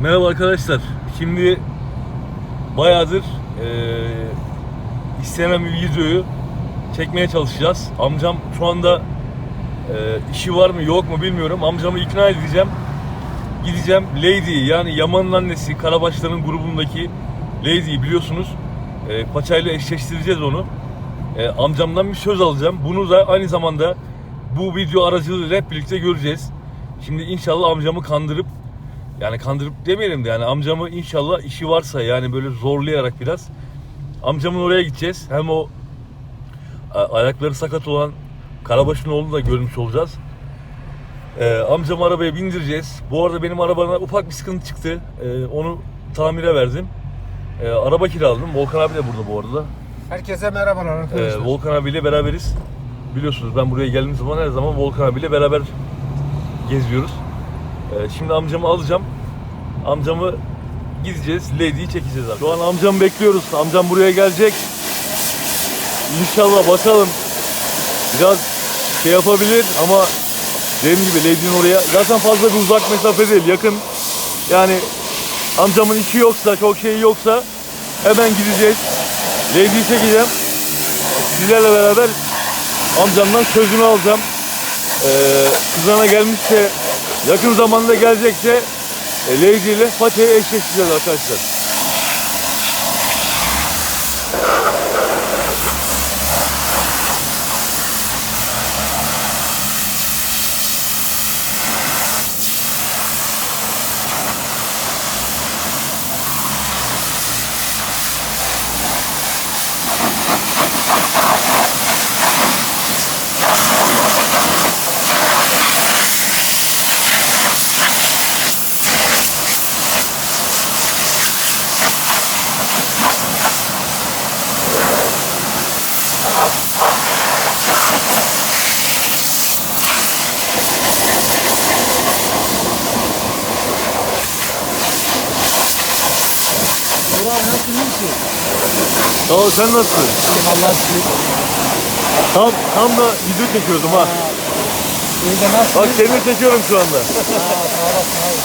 Merhaba arkadaşlar. Şimdi bayağıdır eee istenen bir videoyu çekmeye çalışacağız. Amcam şu anda eee, işi var mı yok mu bilmiyorum. Amcamı ikna edeceğim. Gideceğim Lady yani Yaman'ın annesi Karabaşların grubundaki Lady'yi biliyorsunuz. Eee paçayla eşleştireceğiz onu. Eee, amcamdan bir söz alacağım. Bunu da aynı zamanda bu video aracılığıyla hep birlikte göreceğiz. Şimdi inşallah amcamı kandırıp yani kandırıp demeyelim de yani amcamı inşallah işi varsa yani böyle zorlayarak biraz amcamın oraya gideceğiz. Hem o ayakları sakat olan Karabaş'ın oğlunu da görmüş olacağız. Ee, amcamı arabaya bindireceğiz. Bu arada benim arabana ufak bir sıkıntı çıktı. Ee, onu tamire verdim. Ee, araba kiraladım. Volkan abi de burada bu arada. Herkese merhabalar Ee, arkadaşlar. Volkan abiyle beraberiz. Biliyorsunuz ben buraya geldiğim zaman her zaman Volkan abiyle beraber geziyoruz. Ee, şimdi amcamı alacağım. Amcamı gideceğiz. Lady'yi çekeceğiz abi. Şu an amcamı bekliyoruz. Amcam buraya gelecek. İnşallah bakalım. Biraz şey yapabilir ama dediğim gibi Lady'nin oraya zaten fazla bir uzak mesafe değil. Yakın. Yani amcamın işi yoksa, çok şeyi yoksa hemen gideceğiz. Lady'yi çekeceğim. Sizlerle beraber amcamdan sözünü alacağım. Ee, kızana gelmişse yakın zamanda gelecekse e, Lady ile Fatih'e eşleşeceğiz arkadaşlar. Sağ ol sen nasılsın? Allah şükür. Tam, tam da video çekiyordum ha. İyi de nasıl? Bak seni çekiyorum şu anda. Ha, sağ olasın abi.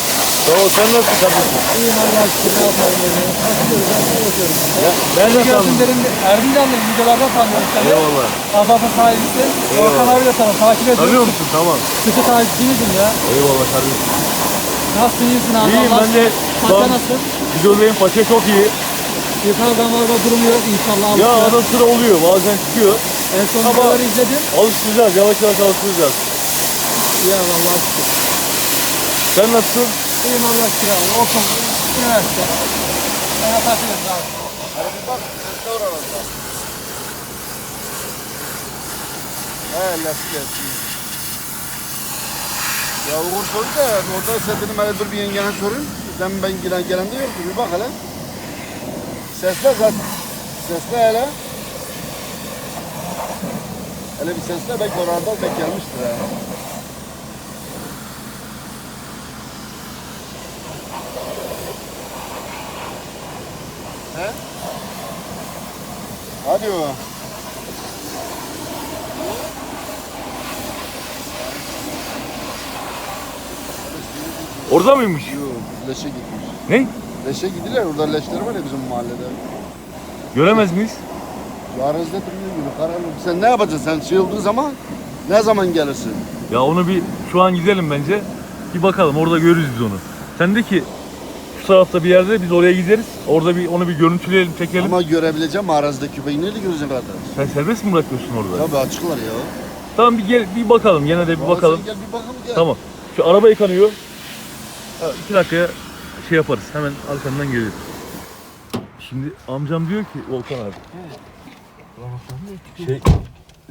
Sağ ol sen nasılsın kardeşim? İyiyim Allah şükür. Ne yapalım dedi. Nasıl göreceğim? Ne yapıyorum? Ya, ben de sandım. dedim. Erzincan'da videolardan tanıyorum seni. Eyvallah. Azap'ın sahibisi. Orkan abi de sana takip ediyorum. Tanıyor musun? Tamam. Sıkı takipçinizim ya. Eyvallah kardeşim. Nasılsın iyisin abi? İyiyim ben de Paça nasıl? videodayım. Paça çok iyi. Yukarıdan orada durmuyor inşallah. Ya ara sıra oluyor. Bazen çıkıyor. En son Ama- videoları izledim. Alıştıracağız. Yavaş yavaş alıştıracağız. Ya Allah şükür. Sen nasılsın? İyiyim Allah şükür abi. Okul, üniversite. Ben takılıyorum abi. He lastik gelsin. Ya Uğur sordu da orada sen dedim hele dur bir yengene sorun. Ben ben gelen gelen de yoktu bir bak hele. Sesle zaten. Sesle hele. Hele bir sesle belki orada belki gelmiştir ha. He? Hadi o. Orada mıymış? Yok, leşe gitmiş. Ne? Leşe gidiler, orada leşler var ya bizim mahallede. Göremez miyiz? Yarızda duruyor gibi kararlı. Sen ne yapacaksın? Sen şey zaman ne zaman gelirsin? Ya onu bir şu an gidelim bence. Bir bakalım orada görürüz biz onu. Sen de ki şu tarafta bir yerde biz oraya gideriz. Orada bir onu bir görüntüleyelim, çekelim. Ama görebileceğim arazideki köpeği nerede göreceksin kardeş? Sen serbest mi bırakıyorsun orada? Tabii açıklar ya. Tamam bir gel bir bakalım. Yine de bir bakalım. Sen gel bir bakalım gel. Tamam. Şu araba yıkanıyor. Ha, İki dakikaya şey yaparız. Hemen arkandan geliriz. Şimdi amcam diyor ki Volkan abi. Şey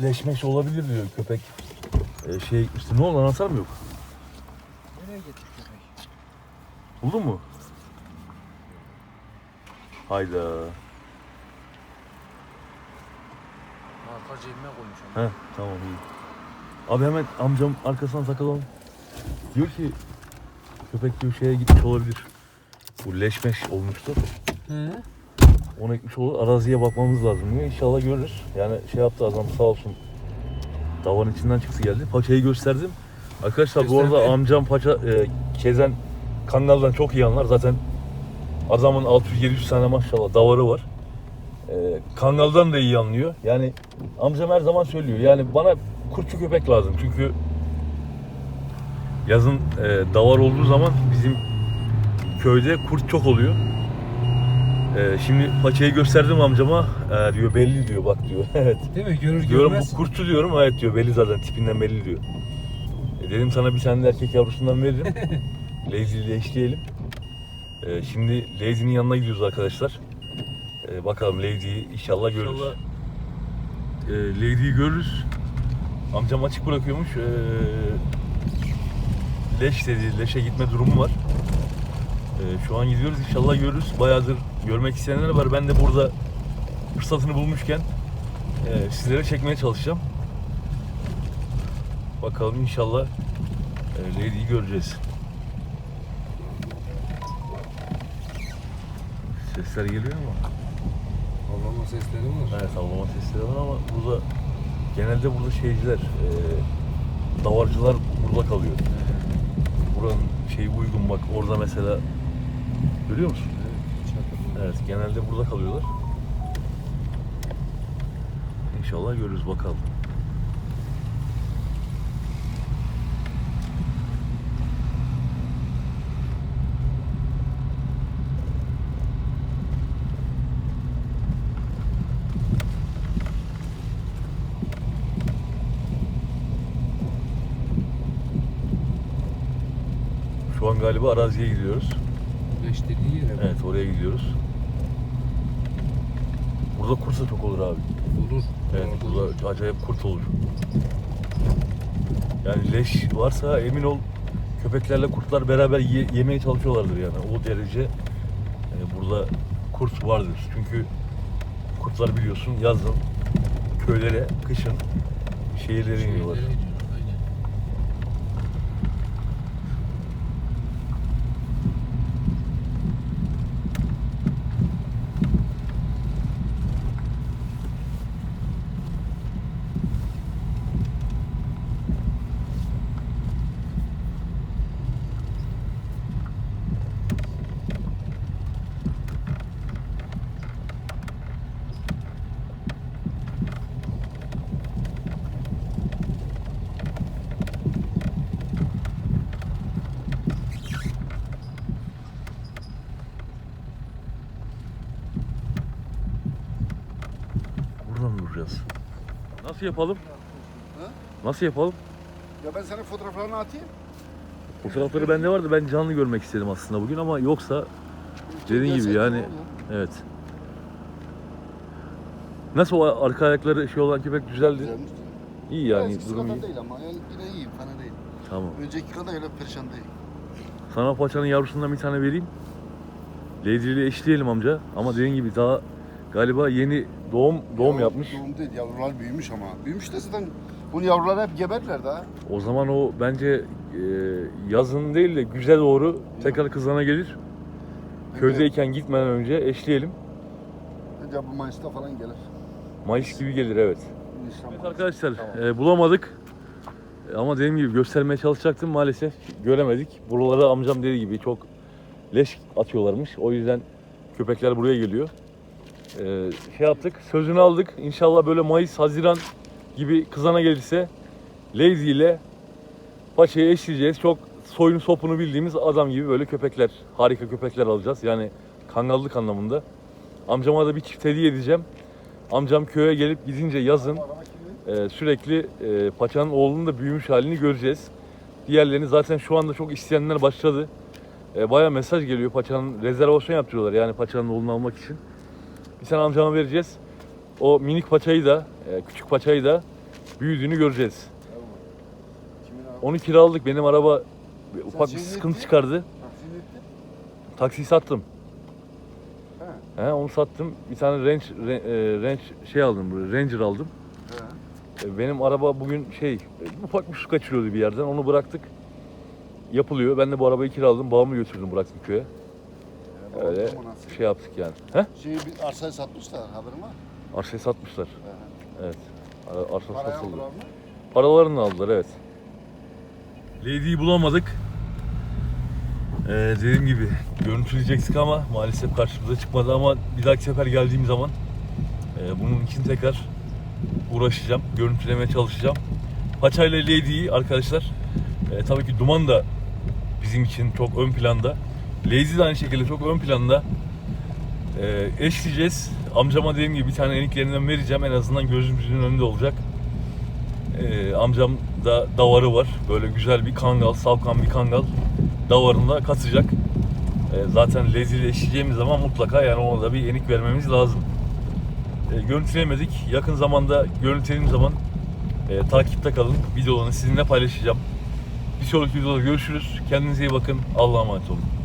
leşmeş olabilir diyor köpek. Ee, şey gitmişti. Ne oldu anahtar mı yok? Nereye gitti köpek? Buldun mu? Hayda. Arka cebime koymuş He tamam iyi. Abi hemen amcam arkasına takılalım. Diyor ki köpek diyor şeye gitmiş olabilir. Bu leşmeş olmuştu. He? Ona gitmiş olur. Araziye bakmamız lazım diyor. İnşallah görürüz. Yani şey yaptı adam sağ olsun. Davanın içinden çıktı geldi. Paçayı gösterdim. Arkadaşlar bu arada amcam paça e, kezen Kangal'dan çok iyi anlar. Zaten adamın 600-700 tane maşallah davarı var. Ee, Kangal'dan da iyi anlıyor. Yani amcam her zaman söylüyor. Yani bana kurtçu köpek lazım. Çünkü yazın e, davar olduğu zaman bizim köyde kurt çok oluyor. Ee, şimdi paçayı gösterdim amcama. Ee, diyor belli diyor bak diyor. evet. Değil mi? Görür Diyorum görmez. bu kurtçu diyorum. Evet diyor belli zaten tipinden belli diyor. E, dedim sana bir tane de erkek yavrusundan veririm. Lazy ile eşleyelim. E, şimdi Lazy'nin yanına gidiyoruz arkadaşlar. E, bakalım Lazy'yi inşallah görürüz. İnşallah e, Lazy'yi görürüz. Amcam açık bırakıyormuş. E, leş dedi, leşe gitme durumu var. E, şu an gidiyoruz inşallah görürüz. Bayağıdır görmek isteyenler var. Ben de burada fırsatını bulmuşken e, sizlere çekmeye çalışacağım. Bakalım inşallah e, Lady'yi göreceğiz. Sesler geliyor ama. Avlama sesleri var. Evet avlama sesleri var ama burada genelde burada şeyciler, e, davarcılar burada kalıyor. Buranın şeyi uygun bak orada mesela görüyor musun? Evet genelde burada kalıyorlar. İnşallah görürüz bakalım. Şu an galiba araziye gidiyoruz. Leş dediği yere. Evet oraya gidiyoruz. Burada kurt da çok olur abi. Olur. Evet olur. burada acayip kurt olur. Yani leş varsa emin ol köpeklerle kurtlar beraber ye- yemeye çalışıyorlardır yani. O derece e, burada kurt vardır. Çünkü kurtlar biliyorsun yazın köylere, kışın şehirlere iniyorlar. Şeylere Duracağız? Nasıl yapalım? Ha? Nasıl yapalım? Ya ben senin fotoğraflarını atayım. Fotoğrafları bende vardı. Ben canlı görmek istedim aslında bugün ama yoksa dediğin gibi yani evet. Nasıl o arka ayakları şey olan köpek düzeldi? Güzelmiş. İyi yani Eskisi durum kadar iyi. değil ama yani yine iyiyim, fena değil. Tamam. Önceki kadar öyle perişan değil. Sana paçanın yavrusundan bir tane vereyim. Lady ile eşleyelim amca. Ama dediğin gibi daha galiba yeni doğum doğum Ya, yapmış. Doğum değil, yavrular büyümüş ama. Büyümüş de zaten bunun yavruları hep geberler daha. O zaman o bence e, yazın değil de güze doğru tekrar kızana gelir. Köydeyken gitmeden önce eşleyelim. Bence bu Mayıs'ta falan gelir. Mayıs gibi gelir evet. Nisan Evet Mayıs. arkadaşlar Tamam. e, bulamadık. E, Ama dediğim gibi göstermeye çalışacaktım maalesef göremedik. Buralara amcam dediği gibi çok leş atıyorlarmış. O yüzden köpekler buraya geliyor. E, şey yaptık sözünü aldık. İnşallah böyle Mayıs, Haziran gibi kızana gelirse Lazy ile Paça'yı eşleyeceğiz. Çok soyunu sopunu bildiğimiz adam gibi böyle köpekler, harika köpekler alacağız. Yani kangallık anlamında. Amcama da bir çift hediye edeceğim. Amcam köye gelip gidince yazın ee, sürekli e, paçanın oğlunun da büyümüş halini göreceğiz. Diğerlerini zaten şu anda çok isteyenler başladı. E, Baya mesaj geliyor paçanın rezervasyon yaptırıyorlar yani paçanın oğlunu almak için. Bir tane amcama vereceğiz. O minik paçayı da, e, küçük paçayı da büyüdüğünü göreceğiz. Onu kiraladık. Benim araba ufak bir sıkıntı çıkardı. Taksiyi sattım. He. He, onu sattım. Bir tane Range, e, Range şey aldım, böyle, Ranger aldım. He. E, Benim araba bugün şey, ufak bir su kaçırıyordu bir yerden. Onu bıraktık. Yapılıyor. Ben de bu arabayı kiraladım. Babamı götürdüm bıraktım köye. Öyle şey yaptık yani. He? Şeyi bir arsayı satmışlar haberin var. Arsayı satmışlar. Evet. Ar- Arsa Parayı satıldı. aldılar mı? Paralarını aldılar evet. Lady'yi bulamadık. Ee, dediğim gibi görüntüleyecektik ama maalesef karşımıza çıkmadı ama bir dahaki sefer geldiğim zaman e, bunun için tekrar uğraşacağım. Görüntülemeye çalışacağım. Paça ile Lady'yi arkadaşlar e, tabii ki Duman da bizim için çok ön planda. Lazy de aynı şekilde çok ön planda. E, eşleyeceğiz. Amcama dediğim gibi bir tane eniklerinden vereceğim. En azından gözümüzün önünde olacak. E, amcam da davarı var. Böyle güzel bir kangal, salkan bir kangal davarını da katacak. E, zaten Lazy ile eşleyeceğimiz zaman mutlaka yani ona da bir enik vermemiz lazım. E, görüntüleyemedik. Yakın zamanda görüntülediğim zaman e, takipte kalın. Videolarını sizinle paylaşacağım. Bir sonraki videoda görüşürüz. Kendinize iyi bakın. Allah'a emanet olun.